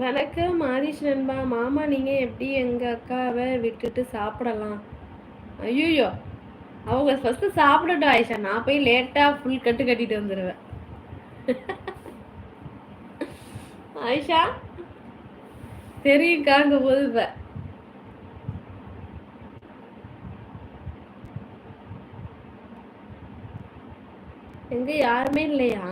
வணக்கம் மாரிஷ் நண்பா. மாமா நீங்கள் எப்படி? எங்கள் அக்காவை விட்டுட்டு சாப்பிடலாம்? ஐயோ அவங்க ஃபஸ்ட்டு சாப்பிடட்டும் ஆயிஷா. நான் போய் லேட்டாக ஃபுல் கட்டு கட்டிட்டு வந்துடுவேன் ஆயிஷா? தெரியும் காங்க போது இப்போ. எங்கே யாருமே இல்லையா?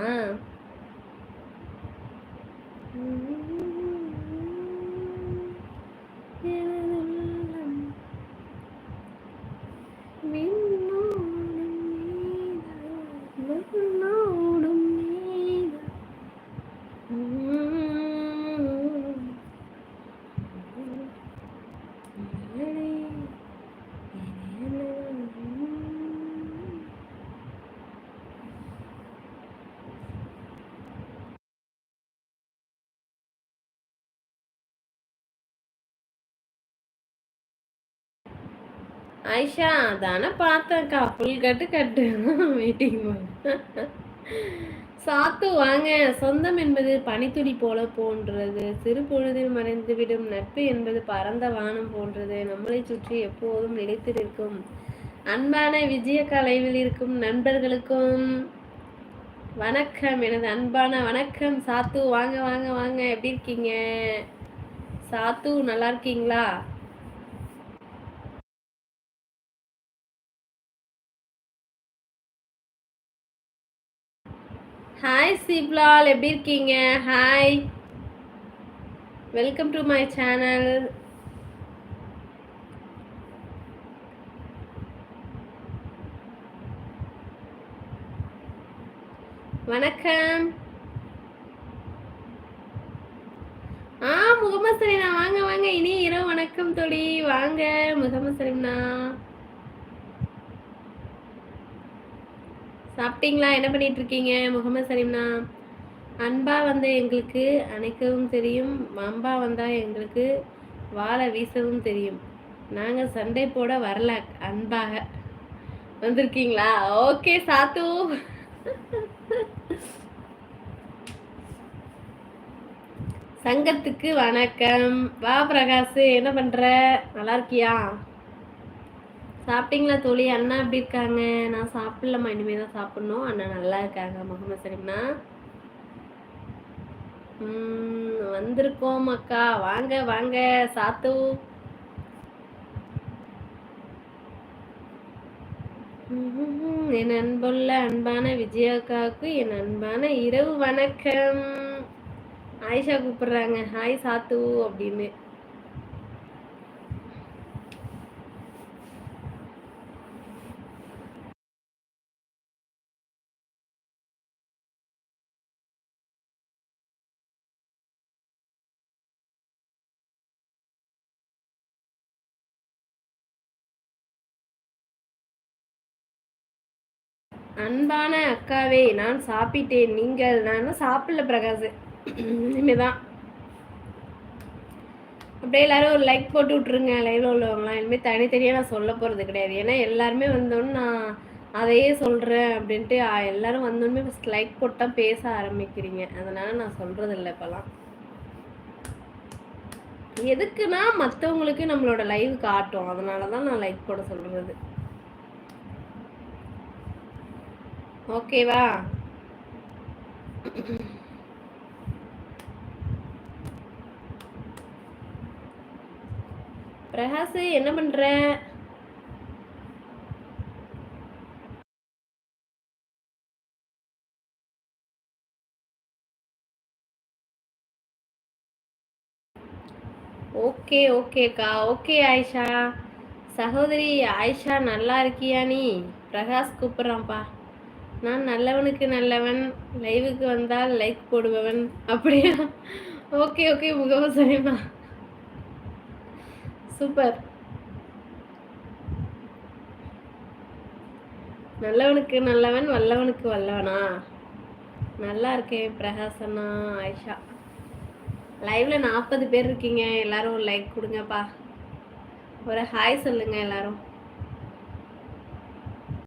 ஐஷா தானே பார்த்தேன்க்கா. ஃபுல் கட்டு கட்டு. மீட்டிங் சாத்து வாங்க. சொந்தம் என்பது பனித்துளி போல போன்றது. சிறு பொழுதில் மறைந்துவிடும் நட்பு என்பது பரந்த வானம் போன்றது. நம்மளை சுற்றி எப்போதும் நிலைத்திருக்கும் அன்பான விஜய கலைவில் இருக்கும் நண்பர்களுக்கும் வணக்கம். எனது அன்பான வணக்கம். சாத்து வாங்க வாங்க வாங்க. எப்படி இருக்கீங்க? சாத்து நல்லா இருக்கீங்களா? ஹாய் சிப்லால் எப்படி இருக்கீங்க? Hi welcome to my channel வணக்கம். ஆ முகமது சலீனா வாங்க வாங்க. இனி இரவு வணக்கம் தொடி வாங்க முகமது சலீம்னா சாப்பிட்டீங்களா? என்ன பண்ணிட்டு இருக்கீங்க முகமது சலீம்னா? அன்பா வந்து எங்களுக்கு அணைக்கவும் தெரியும். அம்பா வந்தால் எங்களுக்கு வாழை வீசவும் தெரியும். நாங்கள் சண்டை போட வரல. அன்பாக. வந்திருக்கீங்களா? ஓகே சாத்து. சங்கத்துக்கு வணக்கம். வா பிரகாஷ் என்ன பண்ற? நல்லா இருக்கியா? சாப்பிட்டீங்களா தோழி? அண்ணா எப்படி இருக்காங்க? நான் சாப்பிடலம்மா இனிமேல் தான் சாப்பிட்ணும். அண்ணா நல்லா இருக்காங்க முகமது சலீம்னா. வந்திருக்கோம் அக்கா. வாங்க வாங்க சாத்து. என் அன்புள்ள அன்பான விஜயாக்காவுக்கு என் அன்பான இரவு வணக்கம். ஆயிஷா கூப்பிடுறாங்க. ஹாய் சாத்து அப்படின்னு. அன்பான அக்காவே நான் சாப்பிட்டேன். நீங்கள் நான் சாப்பிடல பிரகாஷ். இனிமேதான். அப்படியே எல்லாரும் ஒரு லைக் போட்டு விட்ருங்க லைவ்ல உள்ளவங்களாம் இனிமேல் தனித்தனியாக நான் சொல்ல போகிறது கிடையாது. ஏன்னா எல்லாருமே வந்தோன்னு நான் அதையே சொல்கிறேன் அப்படின்ட்டு எல்லாரும் வந்தோடனே ஃபஸ்ட் லைக் போட்டு தான் பேச ஆரம்பிக்கிறீங்க. அதனால் நான் சொல்கிறது இல்லை இப்போலாம். எதுக்குன்னா மற்றவங்களுக்கு நம்மளோட லைவ் காட்டும். அதனால தான் நான் லைக் போட சொல்கிறது ஓகேவா? பிரகாஷ் என்ன பண்ற? ஓகே ஓகேக்கா ஓகே ஆயிஷா. சகோதரி ஆயிஷா நல்லா இருக்கியா நீ? பிரகாஷ் கூப்பிட்றான்ப்பா. நான் நல்லவனுக்கு நல்லவன் லைவுக்கு வந்தால் லைக் போடுபவன் அப்படியா? ஓகே ஓகே முகவசனிமா சூப்பர் நல்லவனுக்கு நல்லவன் வல்லவனுக்கு வல்லவனா? நல்லா இருக்கேன் பிரகாசனா ஆயிஷா. லைவ்ல நாற்பது பேர் இருக்கீங்க எல்லாரும் ஒரு லைக் கொடுங்கப்பா. ஒரு ஹாய் சொல்லுங்க எல்லாரும்.